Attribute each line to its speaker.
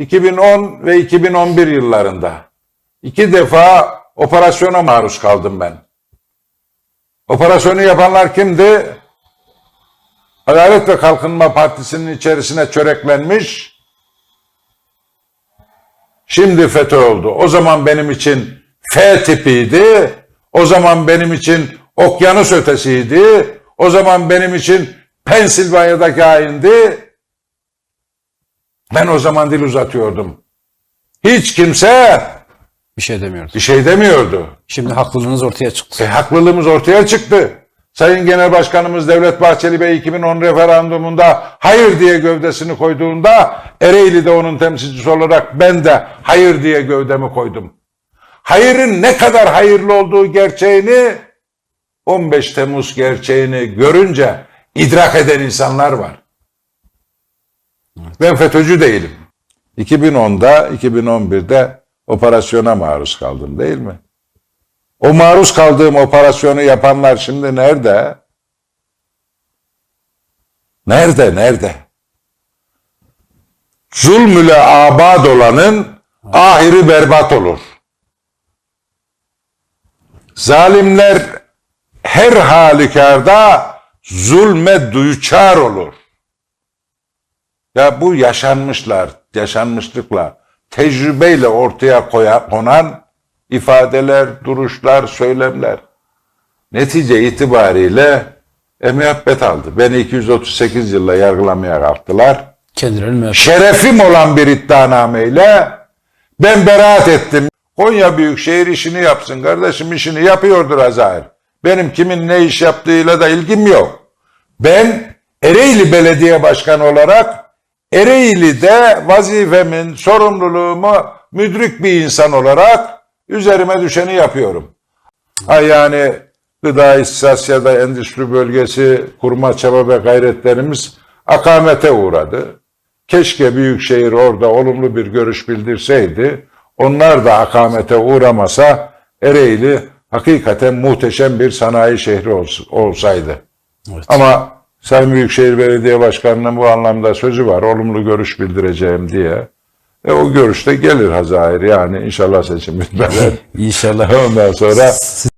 Speaker 1: 2010 ve 2011 yıllarında iki defa operasyona maruz kaldım ben. Operasyonu yapanlar kimdi? Adalet ve Kalkınma Partisi'nin içerisine çöreklenmiş. Şimdi FETÖ oldu. O zaman benim için F tipiydi. O zaman benim için okyanus ötesiydi. O zaman benim için Pensilvanya'daki haindi. Ben o zaman dil uzatıyordum. Hiç kimse
Speaker 2: Bir şey demiyordu.
Speaker 1: bir şey demiyordu.
Speaker 2: Şimdi haklılığınız ortaya çıktı.
Speaker 1: E, haklılığımız ortaya çıktı. Sayın Genel Başkanımız Devlet Bahçeli Bey 2010 referandumunda hayır diye gövdesini koyduğunda Ereğli'de onun temsilcisi olarak ben de hayır diye gövdemi koydum. Hayırın ne kadar hayırlı olduğu gerçeğini 15 Temmuz gerçeğini görünce idrak eden insanlar var. Ben FETÖ'cü değilim. 2010'da, 2011'de operasyona maruz kaldım değil mi? O maruz kaldığım operasyonu yapanlar şimdi nerede? Nerede, nerede? Zulmüle abad olanın ahiri berbat olur. Zalimler her halükarda zulme düçar olur. Ya bu yaşanmışlar, yaşanmışlıkla, tecrübeyle ortaya koya, konan ifadeler, duruşlar, söylemler. Netice itibariyle e, müebbet aldı. Beni 238 yılla yargılamaya kalktılar.
Speaker 2: Müebbet.
Speaker 1: Şerefim olan bir iddianameyle ben beraat ettim. Konya Büyükşehir işini yapsın kardeşim işini yapıyordur Azahir. Benim kimin ne iş yaptığıyla da ilgim yok. Ben Ereğli Belediye Başkanı olarak Ereğli'de vazifemin, sorumluluğumu müdrik bir insan olarak üzerime düşeni yapıyorum. Ha yani gıda istasyada endüstri bölgesi kurma çaba ve gayretlerimiz akamete uğradı. Keşke Büyükşehir orada olumlu bir görüş bildirseydi. Onlar da akamete uğramasa Ereğli hakikaten muhteşem bir sanayi şehri ols- olsaydı.
Speaker 2: Evet.
Speaker 1: Ama Sayın Büyükşehir Belediye Başkanı'nın bu anlamda sözü var. Olumlu görüş bildireceğim diye. E o görüşte gelir Hazahir yani inşallah seçim bitmeden.
Speaker 2: İnşallah.
Speaker 1: Ondan sonra